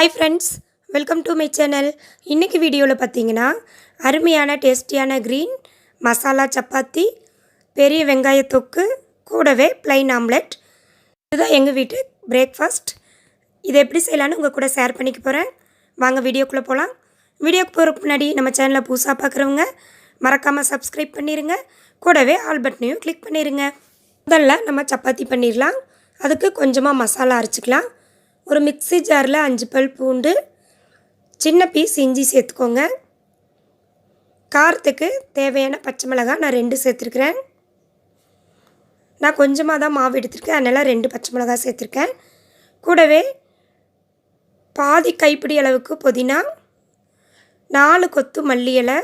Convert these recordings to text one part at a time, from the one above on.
Hi friends welcome to my channel இன்றைக்கி வீடியோவில் பார்த்தீங்கன்னா அருமையான டேஸ்டியான க்ரீன் மசாலா சப்பாத்தி பெரிய வெங்காய தொக்கு கூடவே ப்ளைன் ஆம்லெட் இதுதான் எங்கள் வீட்டு பிரேக்ஃபாஸ்ட் இதை எப்படி செய்யலான்னு உங்கள் கூட ஷேர் பண்ணிக்க போகிறேன் வாங்க வீடியோக்குள்ளே போகலாம் வீடியோக்கு போகிறதுக்கு முன்னாடி நம்ம சேனலை புதுசாக பார்க்குறவங்க மறக்காமல் சப்ஸ்கிரைப் பண்ணிடுங்க கூடவே ஆல் பட்டனையும் கிளிக் பண்ணிடுங்க முதல்ல நம்ம சப்பாத்தி பண்ணிடலாம் அதுக்கு கொஞ்சமாக மசாலா அரைச்சிக்கலாம். ஒரு மிக்ஸி ஜாரில் அஞ்சு பல் பூண்டு சின்ன பீஸ் இஞ்சி சேர்த்துக்கோங்க. காரத்துக்கு தேவையான பச்சை மிளகா நான் ரெண்டு சேர்த்துருக்குறேன். நான் கொஞ்சமாக தான் மாவு எடுத்திருக்கேன் அதனால் ரெண்டு பச்சை மிளகா சேர்த்துருக்கேன். கூடவே பாதி கைப்பிடி அளவுக்கு புதினா நாலு கொத்து மல்லி இலை.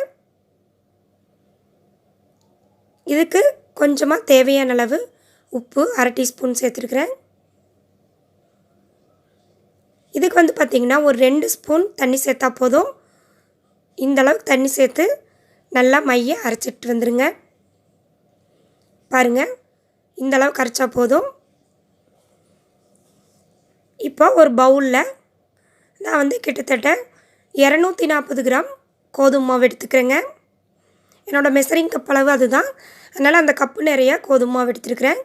இதுக்கு கொஞ்சமாக தேவையான அளவு உப்பு அரை டீஸ்பூன் சேர்த்துருக்குறேன். இதுக்கு வந்து பார்த்திங்கன்னா ஒரு ரெண்டு ஸ்பூன் தண்ணி சேர்த்தா போதும். இந்த அளவுக்கு தண்ணி சேர்த்து நல்லா மைய அரைச்சிட்டு வந்துடுங்க பாருங்கள் இந்த அளவுக்கு அரைச்சா போதும். இப்போ ஒரு பவுலில் நான் வந்து கிட்டத்தட்ட இரநூத்தி நாற்பது கிராம் கோதுமை மாவு எடுத்துக்கிறேங்க. என்னோடய மெசரிங் கப் அளவு அதுதான். அதனால் அந்த கப்பு நிறைய கோதுமை மாவு எடுத்துருக்குறேன்.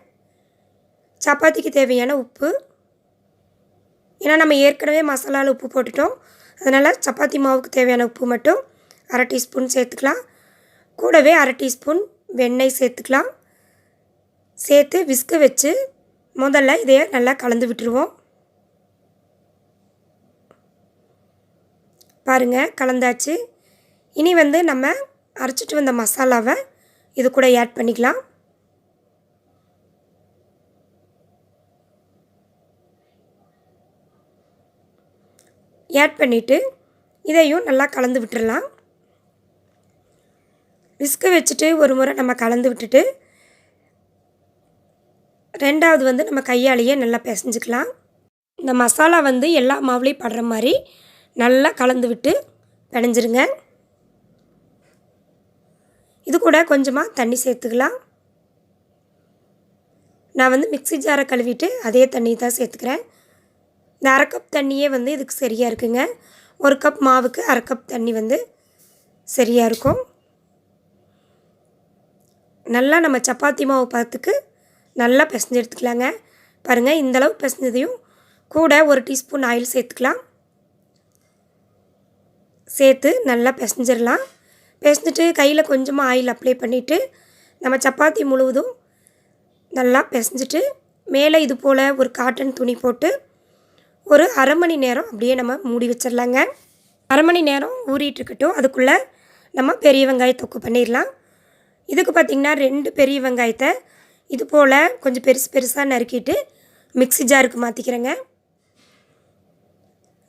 சப்பாத்திக்கு தேவையான உப்பு ஏன்னா நம்ம ஏற்கனவே மசாலாவில் உப்பு போட்டுட்டோம். அதனால் சப்பாத்தி மாவுக்கு தேவையான உப்பு மட்டும் அரை டீஸ்பூன் சேர்த்துக்கலாம். கூடவே அரை டீஸ்பூன் வெண்ணெய் சேர்த்துக்கலாம். சேர்த்து விஸ்கு வச்சு முதல்ல இதையே நல்லா கலந்து விட்டுருவோம். பாருங்கள் கலந்தாச்சு. இனி வந்து நம்ம அரைச்சிட்டு வந்த மசாலாவை இது கூட ஆட் பண்ணிக்கலாம். ஆட் பண்ணிவிட்டு இதையும் நல்லா கலந்து விட்டுடலாம் விஸ்கு வச்சுட்டு ஒரு முறை நம்ம கலந்து விட்டுட்டு ரெண்டாவது வந்து நம்ம கையாலேயே நல்லா பிசைஞ்சுக்கலாம். இந்த மசாலா வந்து எல்லா மாவுலேயும் படுற மாதிரி நல்லா கலந்து விட்டு பிணைஞ்சிருங்க இது கூட கொஞ்சமாக தண்ணி சேர்த்துக்கலாம். நான் வந்து மிக்ஸி ஜாரை கழுவிட்டு அதே தண்ணி தான் சேர்த்துக்கிறேன். இந்த அரை கப் தண்ணியே வந்து இதுக்கு சரியாக இருக்குங்க. ஒரு கப் மாவுக்கு அரை கப் தண்ணி வந்து சரியாக இருக்கும். நல்லா நம்ம சப்பாத்தி மாவு பார்த்துக்கு நல்லா பிசைஞ்சு எடுத்துக்கலாங்க. பாருங்கள் இந்தளவு பிசைஞ்சதையும் கூட ஒரு டீஸ்பூன் ஆயில் சேர்த்துக்கலாம். சேர்த்து நல்லா பிசைஞ்சிடலாம். பிசைஞ்சிட்டு கையில் கொஞ்சமாக ஆயில் அப்ளை பண்ணிவிட்டு நம்ம சப்பாத்தி முழுவதும் நல்லா பிசைஞ்சிட்டு மேலே இது போல் ஒரு காட்டன் துணி போட்டு ஒரு அரை மணி நேரம் அப்படியே நம்ம மூடி வச்சிடலாங்க. அரை மணி நேரம் ஊறிட்டுருக்கட்டும் அதுக்குள்ளே நம்ம பெரிய வெங்காய தொக்கு பண்ணிடலாம். இதுக்கு பார்த்திங்கன்னா ரெண்டு பெரிய வெங்காயத்தை இது போல் கொஞ்சம் பெருசு பெருசாக நறுக்கிட்டு மிக்சி ஜாருக்கு மாற்றிக்கிறேங்க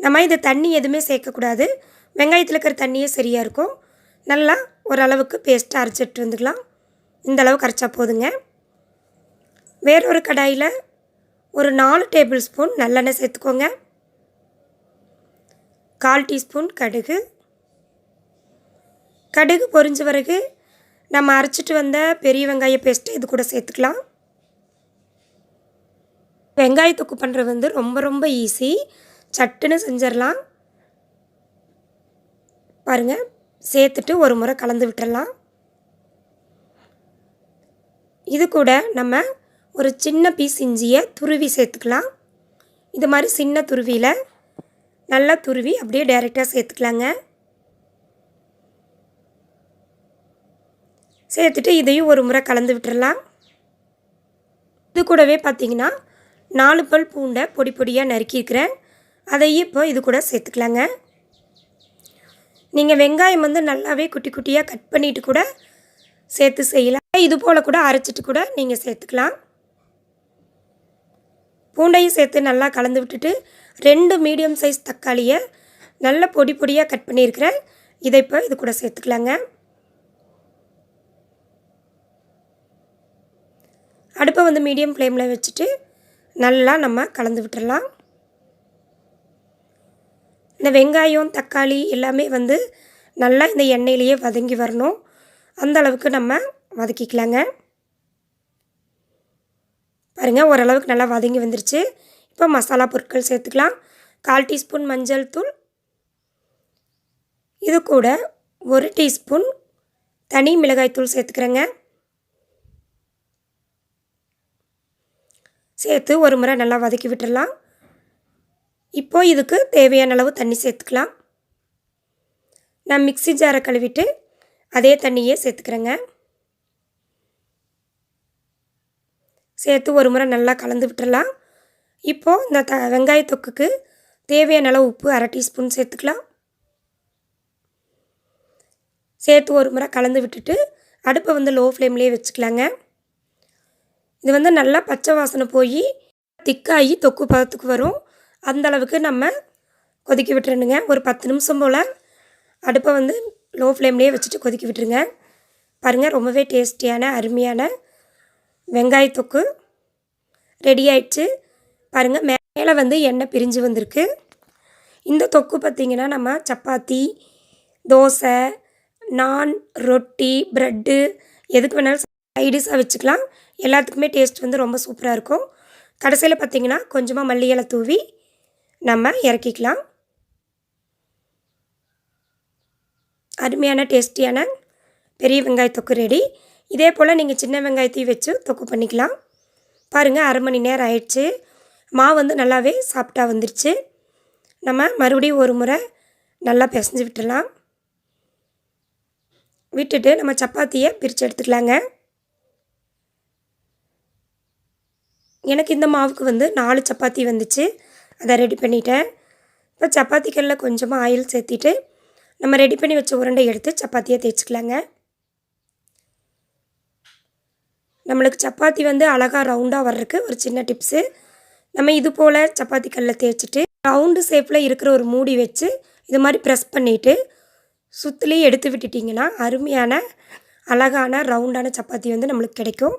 நம்ம இந்த தண்ணி எதுவுமே சேர்க்கக்கூடாது. வெங்காயத்தில் இருக்கிற தண்ணியே சரியாக இருக்கும். நல்லா ஓரளவுக்கு பேஸ்ட்டாக அரைச்சிட்டு வந்துக்கலாம் இந்த அளவுக்கு அரைச்சா போதுங்க. வேறொரு கடாயில் ஒரு நாலு டேபிள் ஸ்பூன் நல்லெண்ணெய் சேர்த்துக்கோங்க. கால் டீஸ்பூன் கடுகு. கடுகு பொரிஞ்ச பிறகு நம்ம அரைச்சிட்டு வந்த பெரிய வெங்காய பேஸ்ட்டு இது கூட சேர்த்துக்கலாம். வெங்காய தொக்கு பண்ணுறது வந்து ரொம்ப ரொம்ப ஈஸி சட்டுன்னு செஞ்சிடலாம். பாருங்கள் சேர்த்துட்டு ஒரு முறை கலந்து விட்டுடலாம் இது கூட நம்ம ஒரு சின்ன பீஸ் இஞ்சியை துருவி சேர்த்துக்கலாம். இது மாதிரி சின்ன துருவியில் நல்லா துருவி அப்படியே டைரெக்டாக சேர்த்துக்கலாங்க. சேர்த்துட்டு இதையும் ஒரு முறை கலந்து விட்டுறலாம். இது கூடவே பார்த்திங்கன்னா நாலு பல் பூண்டை பொடி பொடியாக நறுக்கியிருக்கிறேன். அதையும் இப்போ இது கூட சேர்த்துக்கலாங்க. நீங்கள் வெங்காயம் வந்து நல்லாவே குட்டி குட்டியாக கட் பண்ணிவிட்டு கூட சேர்த்து செய்யலாம். இது போல் கூட அரைச்சிட்டு கூட நீங்கள் சேர்த்துக்கலாம். பூண்டையும் சேர்த்து நல்லா கலந்து விட்டுட்டு ரெண்டு மீடியம் சைஸ் தக்காளியை நல்ல பொடி பொடியாக கட் பண்ணியிருக்கிறேன். இதை இப்போ இது கூட சேர்த்துக்கலாங்க. அடுப்பை வந்து மீடியம் ஃப்ளேமில் வச்சுட்டு நல்லா நம்ம கலந்து விட்டுடலாம் இந்த வெங்காயம் தக்காளி எல்லாமே வந்து நல்லா இந்த எண்ணெயிலேயே வதங்கி வரணும். அந்த அளவுக்கு நம்ம வதக்கிக்கலாங்க. பாருங்கள் ஓரளவுக்கு நல்லா வதங்கி வந்துருச்சு. இப்போ மசாலா பொருட்கள் சேர்த்துக்கலாம். கால் டீஸ்பூன் மஞ்சள் தூள். இது கூட ஒரு டீஸ்பூன் தனி மிளகாய்த்தூள் சேர்த்துக்கிறேங்க. சேர்த்து ஒரு முறை நல்லா வதக்கி விட்டுடலாம் இப்போது இதுக்கு தேவையான அளவு தண்ணி சேர்த்துக்கலாம். நான் மிக்ஸி ஜாரை கழுவிட்டு அதே தண்ணியே சேர்த்துக்கிறேங்க. சேர்த்து ஒரு முறை நல்லா கலந்து விட்டுடலாம் இப்போது இந்த த வெங்காய தொக்குக்கு தேவையான அளவு உப்பு அரை டீஸ்பூன் சேர்த்துக்கலாம். சேர்த்து ஒரு முறை கலந்து விட்டுட்டு அடுப்பை வந்து லோ ஃப்ளேம்லேயே வச்சுக்கலாங்க. இது வந்து நல்லா பச்சை வாசனை போய் திக்காகி தொக்கு பதத்துக்கு வரும். அந்த அளவுக்கு நம்ம கொதிக்க விட்டுருணுங்க ஒரு பத்து நிமிஷம் போல் அடுப்பை வந்து லோ ஃப்ளேம்லேயே வச்சுட்டு கொதிக்க விட்டுருங்க. பாருங்கள் ரொம்பவே டேஸ்டியான அருமையான வெங்காய தொக்கு ரெடி ஆயிடுச்சு. பாருங்கள் மேலே வந்து எண்ணெய் பிரிஞ்சு வந்திருக்கு. இந்த தொக்கு பார்த்திங்கன்னா நம்ம சப்பாத்தி தோசை நான் ரொட்டி ப்ரெட்டு எதுக்கு வேணாலும் சைடிஷாக வச்சுக்கலாம். எல்லாத்துக்குமே டேஸ்ட் வந்து ரொம்ப சூப்பராக இருக்கும். கடைசியில் பார்த்திங்கன்னா கொஞ்சமாக மல்லி இலை தூவி நம்ம இறக்கிக்கலாம். அருமையான டேஸ்டியான பெரிய வெங்காயத்தொக்கு ரெடி இதே போல் நீங்கள் சின்ன வெங்காயத்தையும் வச்சு தொக்கு பண்ணிக்கலாம். பாருங்கள் அரை மணி நேரம் ஆயிடுச்சு. மாவு வந்து நல்லாவே சாப்பிட்டா வந்துருச்சு. நம்ம மறுபடியும் ஒரு முறை நல்லா பிசைஞ்சு விட்டுடலாம். விட்டுட்டு நம்ம சப்பாத்தியை பிரித்து எடுத்துக்கலாங்க. எனக்கு இந்த மாவுக்கு வந்து நாலு சப்பாத்தி வந்துச்சு. அதை ரெடி பண்ணிட்டேன். இப்போ சப்பாத்திக்கல்லில் கொஞ்சமாக ஆயில் சேர்த்திட்டு நம்ம ரெடி பண்ணி வச்ச உருண்டை எடுத்து சப்பாத்தியை தேய்ச்சிக்கலாங்க. நம்மளுக்கு சப்பாத்தி வந்து அழகாக ரவுண்டாக வர்றதுக்கு ஒரு சின்ன டிப்ஸு நம்ம இது போல் சப்பாத்தி கல்லில் தேய்ச்சிட்டு ரவுண்டு ஷேப்பில் இருக்கிற ஒரு மூடி வச்சு இது மாதிரி ப்ரெஸ் பண்ணிவிட்டு சுற்றுலேயே எடுத்து விட்டுட்டிங்கன்னா அருமையான அழகான ரவுண்டான சப்பாத்தி வந்து நம்மளுக்கு கிடைக்கும்.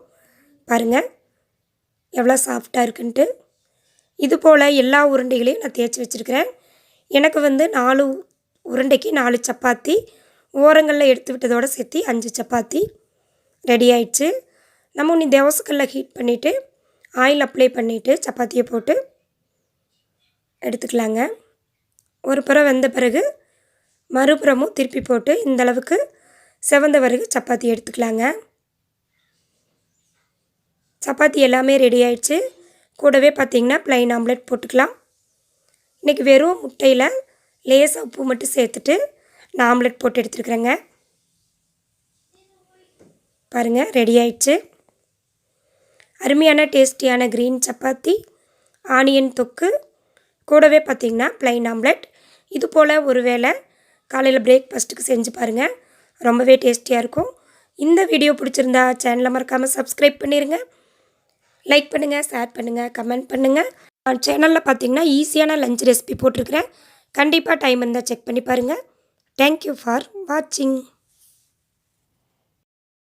பாருங்கள் எவ்வளோ சாஃப்டாக இருக்குன்ட்டு. இது போல் எல்லா உருண்டைகளையும் நான் தேய்ச்சி வச்சுருக்கிறேன். எனக்கு வந்து நாலு உருண்டைக்கு நாலு சப்பாத்தி ஓரங்களில் எடுத்து விட்டதோடு சேர்த்து அஞ்சு சப்பாத்தி ரெடி ஆயிடுச்சு. நம்ம நீ தோசைக்கல்ல ஹீட் பண்ணிவிட்டு ஆயில் அப்ளை பண்ணிவிட்டு சப்பாத்தியை போட்டு எடுத்துக்கலாங்க. ஒரு புறம் வெந்த பிறகு மறுபுறமும் திருப்பி போட்டு இந்தளவுக்கு செவந்த பிறகு சப்பாத்தி எடுத்துக்கலாங்க. சப்பாத்தி எல்லாமே ரெடி ஆயிடுச்சு. கூடவே பார்த்திங்கன்னா ப்ளைன் ஆம்லெட் போட்டுக்கலாம். இன்றைக்கி வெறும் முட்டையில் லேசாக உப்பு மட்டும் சேர்த்துட்டு நான் ஆம்லெட் போட்டு எடுத்துருக்குறேங்க. பாருங்கள் ரெடி ஆயிடுச்சு. அருமையான டேஸ்டியான க்ரீன் சப்பாத்தி ஆனியன் தொக்கு கூடவே பார்த்திங்கன்னா ப்ளைன் ஆம்லெட் இது போல் ஒரு வேளை காலையில் பிரேக்ஃபாஸ்ட்டுக்கு செஞ்சு பாருங்கள் ரொம்பவே டேஸ்டியாக இருக்கும். இந்த வீடியோ பிடிச்சிருந்தா சேனலை மறக்காமல் சப்ஸ்கிரைப் பண்ணிடுங்க லைக் பண்ணுங்கள் ஷேர் பண்ணுங்கள் கமெண்ட் பண்ணுங்கள் சேனலில் பார்த்தீங்கன்னா ஈஸியான லஞ்ச் ரெசிபி போட்டிருக்கிறேன். கண்டிப்பாக டைம் இருந்தால் செக் பண்ணி பாருங்கள் தேங்க்யூ ஃபார் வாட்சிங்